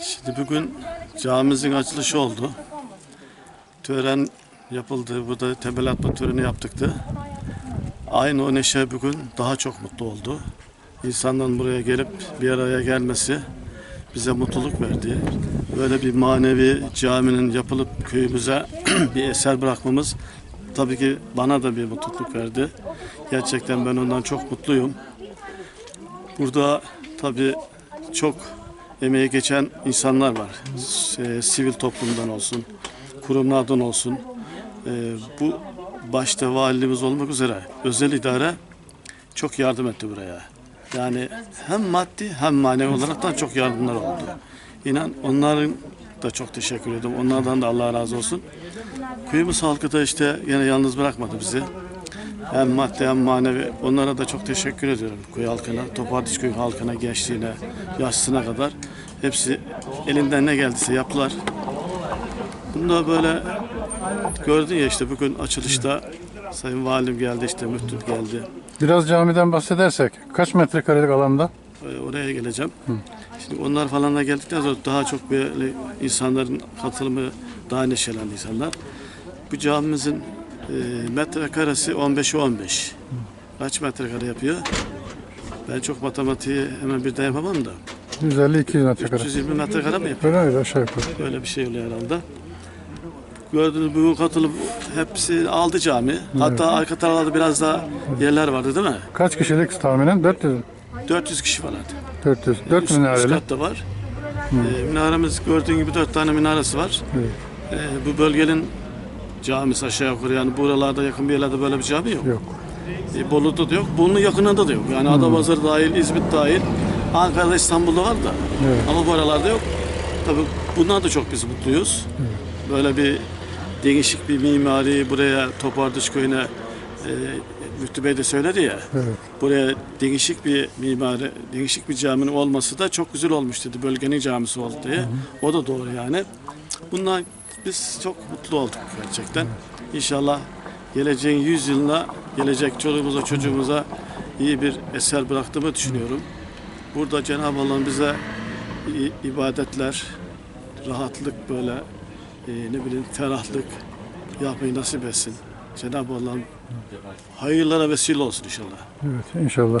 Şimdi bugün camimizin açılışı oldu. Tören yapıldı. Burada temel atma töreni yaptıktı. Aynı o neşe bugün daha çok mutlu oldu. İnsanların buraya gelip bir araya gelmesi bize mutluluk verdi. Böyle bir manevi caminin yapılıp köyümüze bir eser bırakmamız tabii ki bana da bir mutluluk verdi. Gerçekten ben ondan çok mutluyum. Burada tabii çok emeği geçen insanlar var. E, sivil toplumdan olsun, kurumlardan olsun. E, bu başta valimiz olmak üzere özel idare çok yardım etti buraya. Yani hem maddi hem manevi olaraktan çok yardımlar oldu. İnan onların da çok teşekkür ediyorum. Onlardan da Allah razı olsun. Köyümüz halkı da işte yine yalnız bırakmadı bizi. Hem maddi hem manevi. Onlara da çok teşekkür ediyorum köy halkına, Topardiş köy halkına, gençliğine, yaşlısına kadar. Hepsi elinden ne geldiyse yaptılar. Bunu da böyle gördün ya işte bugün açılışta Sayın Valim geldi işte müftü geldi. Biraz camiden bahsedersek kaç metrekarelik alanda? Ee, Oraya geleceğim. Şimdi onlar falan da geldikten sonra daha çok böyle insanların katılımı daha neşelendi insanlar. Bu camimizin metrekaresi 15'e 15. Kaç metrekare yapıyor? Ben çok matematiği hemen birden yapamam da. 150-200 metrekare. 320 metrekare mi yapıyor? Öyle aşağı yukarı. Böyle bir şey oluyor herhalde. Gördüğünüz bugün katılıp hepsi aldı cami. Hatta arka taraflarda biraz daha yerler vardı değil mi? Kaç kişilik tahminen? 400 mü? 400 kişi falan. 400. 4 Üst, üst minareli. katta var. Ee, minaremiz gördüğün gibi dört tane minaresi var. Evet. Ee, bu bölgenin camisi aşağı yukarı yani buralarda yakın bir yerlerde böyle bir cami yok. Yok. E, Bolu'da da yok, Bolu'nun yakınında da yok. Yani Adapazarı dahil, İzmit dahil, Ankara'da, İstanbul'da var da. Evet. Ama bu aralarda yok. Tabii bundan da çok biz mutluyuz. Böyle bir değişik bir mimari buraya Topardış köyüne e, Müftü Bey de söyledi ya. Evet. Buraya değişik bir mimari, değişik bir caminin olması da çok güzel olmuş dedi. Bölgenin camisi oldu diye. O da doğru yani. Bundan biz çok mutlu olduk gerçekten. İnşallah geleceğin 100 yılına gelecek çoluğumuza çocuğumuza iyi bir eser bıraktığımı düşünüyorum. Burada Cenab-ı Allah'ın bize ibadetler, rahatlık böyle e, ne bileyim ferahlık yapmayı nasip etsin. Cenab-ı Allah'ın hayırlara vesile olsun inşallah. Evet inşallah.